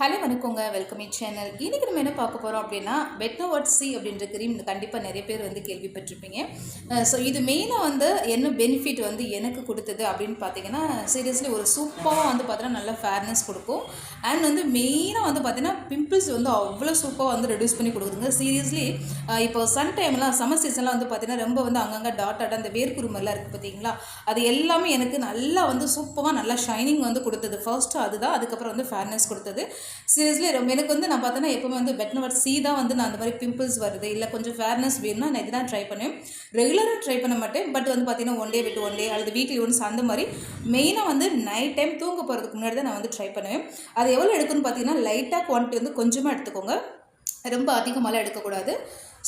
Hello வணக்கங்க. Welcome இன் channel இன்றைக்கி நம்ம என்ன பார்க்க போகிறோம் அப்படின்னா பெட்னோவாட் சி அப்படின்ற கிரீம் கண்டிப்பாக நிறைய பேர் வந்து கேள்விப்பட்டிருப்பீங்க. ஸோ இது மெயினாக வந்து என்ன பெனிஃபிட் வந்து எனக்கு கொடுத்தது அப்படின்னு பார்த்தீங்கன்னா சீரியஸ்லி ஒரு சூப்பராக வந்து பார்த்தீங்கன்னா நல்ல ஃபேர்னஸ் கொடுக்கும். அண்ட் வந்து மெயினாக வந்து பார்த்தீங்கன்னா பிம்பிள்ஸ் வந்து அவ்வளோ சூப்பராக வந்து ரெடியூஸ் பண்ணி கொடுக்குதுங்க. சீரியஸ்லி இப்போ சன் டைம்லாம் சம்மர் சீசன்லாம் வந்து பார்த்தீங்கன்னா ரொம்ப வந்து அங்கங்கே டாட் டாட் அந்த வேர்க்குருமெல்லாம் இருக்குது பார்த்தீங்களா? அது எல்லாமே எனக்கு நல்லா வந்து சூப்பராக நல்லா ஷைனிங் வந்து கொடுத்தது. ஃபர்ஸ்ட்டு அதுதான். அதுக்கப்புறம் வந்து ஃபேர்னஸ் கொடுத்தது. சீரியஸ்லி ரொம்ப எனக்கு வந்து நான் பார்த்தோன்னா எப்போவுமே வந்து பெட்னவர் சி தான் வந்து நான் அந்த மாதிரி பிம்பிள்ஸ் வருது. இல்லை கொஞ்சம் ஃபேர்னஸ் வேணும்னா நான் இதுதான் ட்ரை பண்ணுவேன். ரெகுலராக ட்ரை பண்ண மாட்டேன். பட் வந்து பார்த்தீங்கன்னா ஒன் டே விட்டு ஒன் டே அல்லது வீக்லி ஒன்ஸ் அந்த மாதிரி மெயினாக வந்து நைட் டைம் தூங்க போகிறதுக்கு முன்னாடி தான் நான் வந்து ட்ரை பண்ணுவேன். அது எவ்வளோ எடுக்குன்னு பார்த்தீங்கன்னா லைட்டாக குவான்டிட்டி வந்து கொஞ்சமாக எடுத்துக்கோங்க. ரொம்ப அதிகமாகலாம் எடுக்கக்கூடாது.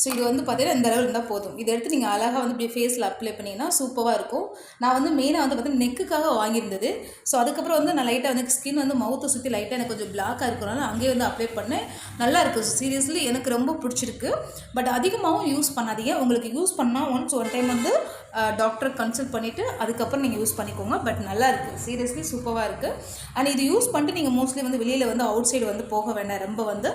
ஸோ இது வந்து பார்த்தீங்கன்னா இந்த அளவு இருந்தால் போதும். இதை எடுத்து நீங்கள் அழகாக வந்து இப்படி ஃபேஸில் அப்ளை பண்ணிங்கன்னா சூப்பராக இருக்கும். நான் வந்து மெயினாக வந்து பார்த்தீங்கன்னா நெக்குக்காக வாங்கியிருந்தது. ஸோ அதுக்கப்புறம் வந்து நான் லைட்டாக வந்து ஸ்கின் வந்து மவுத்தை சுற்றி லைட்டாக எனக்கு கொஞ்சம் பிளாக்காக இருக்கிறனால அங்கேயே வந்து அப்ளை பண்ணேன். நல்லா இருக்குது சீரியஸ்லி எனக்கு ரொம்ப பிடிச்சிருக்கு. பட் அதிகமாகவும் யூஸ் பண்ணாதீங்க. உங்களுக்கு யூஸ் பண்ணால் ஒன்ஸ் ஒன் டைம் வந்து டாக்டர் கன்சல்ட் பண்ணிவிட்டு அதுக்கப்புறம் நீங்கள் யூஸ் பண்ணிக்கோங்க. பட் நல்லா இருக்குது சீரியஸ்லி சூப்பராக இருக்குது அண்ட் இது யூஸ் பண்ணிட்டு நீங்கள் மோஸ்ட்லி வந்து வெளியில் வந்து அவுட் சைடு வந்து போக வேண்டாம். ரொம்ப வந்து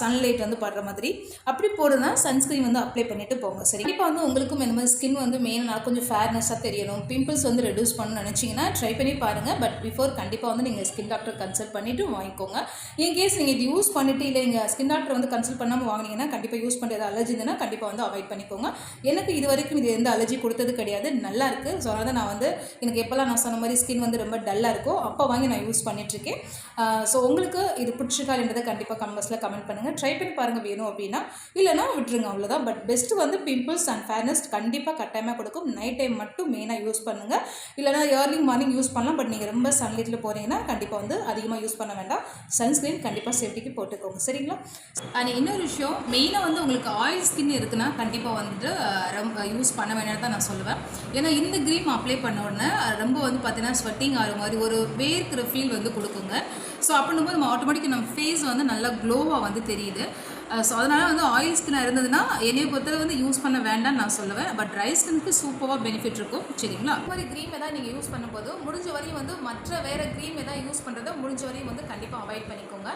சன்லைட் வந்து படுற மாதிரி. அப்படி போடுறதுனா சன்ஸ்க்ரீன் வந்து அப்ளை பண்ணிட்டு போங்க. சரி இப்போ வந்து உங்களுக்கும் இந்த மாதிரி ஸ்கின் வந்து மெயினாக கொஞ்சம் ஃபேர்னஸாக தெரியணும். பிம்பிள்ஸ் வந்து ரெடியூஸ் பண்ணணும்னு நினச்சிங்கன்னா ட்ரை பண்ணி பாருங்கள் பட் பிஃபோர் கண்டிப்பாக வந்து நீங்கள் ஸ்கின் டாக்டர் கன்சல்ட் பண்ணிவிட்டு வாங்கிக்கோங்க. இன் கேஸ் நீங்கள் இது யூஸ் பண்ணிவிட்டு இல்லை நீங்கள் ஸ்கின் டாக்டர் வந்து கன்சல்ட் பண்ணாமல் வாங்கினீங்கன்னா கண்டிப்பாக யூஸ் பண்ணுறது அலர்ஜி இருந்ததுன்னா கண்டிப்பாக வந்து அவாய்ட் பண்ணிக்கோங்க. எனக்கு இது வரைக்கும் இது எந்த அலர்ஜி கொடுத்தது கிடையாது. நல்லா இருக்குது ஸோ அதனால் நான் வந்து எனக்கு எப்போல்லாம் நான் சொன்ன மாதிரி ஸ்கின் வந்து ரொம்ப டல்லாக இருக்கோ அப்போ வாங்கி நான் யூஸ் பண்ணிகிட்ருக்கேன் ஸோ உங்களுக்கு இது பிடிச்சிருக்கான்றதை கண்டிப்பாக கமெண்ட்ஸில் கமெண்ட் பண்ணுங்கள் ட்ரை பண்ணி பாருங்கள் வேணும் அப்படின்னா. இல்லைனா விட்டுருங்க அவ்வளோதான் பட் பெஸ்ட்டு வந்து பிம்பிள்ஸ் அண்ட் ஃபேர்னஸ் கண்டிப்பாக கட்டாயமாக கொடுக்கும். நைட் டைம் மட்டும் மெயினாக யூஸ் பண்ணுங்கள் இல்லைனா ஏர்லி மார்னிங் யூஸ் பண்ணலாம். பட் நீங்கள் ரொம்ப சன்லைட்டில் போகிறீங்கன்னா கண்டிப்பாக வந்து அதிகமாக யூஸ் பண்ண வேண்டாம். சன்ஸ்க்ரீன் கண்டிப்பாக சேஃப்டிக்கு போட்டுக்கோங்க. சரிங்களா? அண்ட் இன்னொரு விஷயம் மெயினாக வந்து உங்களுக்கு ஆயில் ஸ்கின் இருக்குன்னா கண்டிப்பாக வந்துட்டு ரொம்ப யூஸ் பண்ண வேண்டாம் தான் நான் சொல்லுவேன். ஏன்னா இந்த க்ரீம் அப்ளை பண்ண உடனே ரொம்ப வந்து பார்த்தீங்கன்னா ஸ்வெட்டிங் ஆகிற மாதிரி ஒரு வேர்க்கிற ஃபீல் வந்து கொடுக்குங்க. ஸோ அப்படின்னும் போது நம்ம ஆட்டோமேட்டிக்காக நம்ம ஃபேஸ் வந்து நல்லா க்ளோவாக வந்து தெரியுது. ஸோ அதனால் வந்து ஆயில் ஸ்கின்னாக இருந்ததுன்னா என்னையை பொறுத்தவரை வந்து யூஸ் பண்ண வேண்டாம்னு நான் சொல்லுவேன். பட் ட்ரை ஸ்கின்க்கு சூப்பராக பெனிஃபிட் இருக்கும். சரிங்களா? இந்த மாதிரி க்ரீம் எதாவது நீங்கள் யூஸ் பண்ணும்போது முடிஞ்ச வரையும் வந்து மற்ற வேறு க்ரீம் எதாவது யூஸ் பண்ணுறதோ முடிஞ்ச வரையும் வந்து கண்டிப்பாக அவாய்ட் பண்ணிக்கோங்க.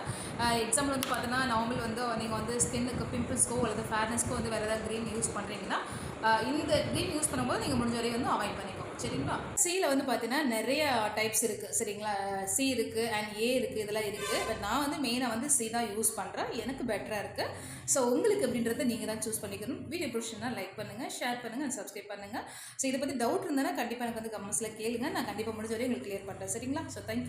எக்ஸாம்பிள் வந்து பார்த்தீங்கன்னா நார்மல் வந்து நீங்கள் வந்து ஸ்கின்னுக்கு பிம்பிள்ஸ்க்கோ அல்லது ஃபேர்னஸ்க்கோ வந்து வேறு ஏதாவது க்ரீம் யூஸ் பண்ணுறீங்கன்னா இந்த க்ரீம் யூஸ் பண்ணும்போது நீங்கள் முடிஞ்ச வரையும் வந்து அவாய்ட் பண்ணிக்கோங்க. சரிங்களா? சியில் வந்து பார்த்தீங்கன்னா நிறைய டைப்ஸ் இருக்குது சரிங்களா? சி இருக்குது அண்ட் ஏ இருக்குது இதெல்லாம் இருக்குது. பட் நான் வந்து மெயினாக வந்து சி தான் யூஸ் பண்ணுறேன் எனக்கு பெட்டராக இருக்குது ஸோ உங்களுக்கு அப்படின்றத நீங்கள் தான் சூஸ் பண்ணிக்கணும். வீடியோ பிடிச்சிருந்தா லைக் பண்ணுங்கள் ஷேர் பண்ணுங்கள் அண்ட் சப்ஸ்கிரைப் பண்ணுங்கள் ஸோ இதை பற்றி டவுட் இருந்தால் கண்டிப்பாக எனக்கு வந்து கமெண்ட்ஸில் கேளுங்க. நான் கண்டிப்பாக முடிஞ்ச வரையும் உங்களுக்கு கிளியர் பண்ணுறேன் சரிங்களா? So thank you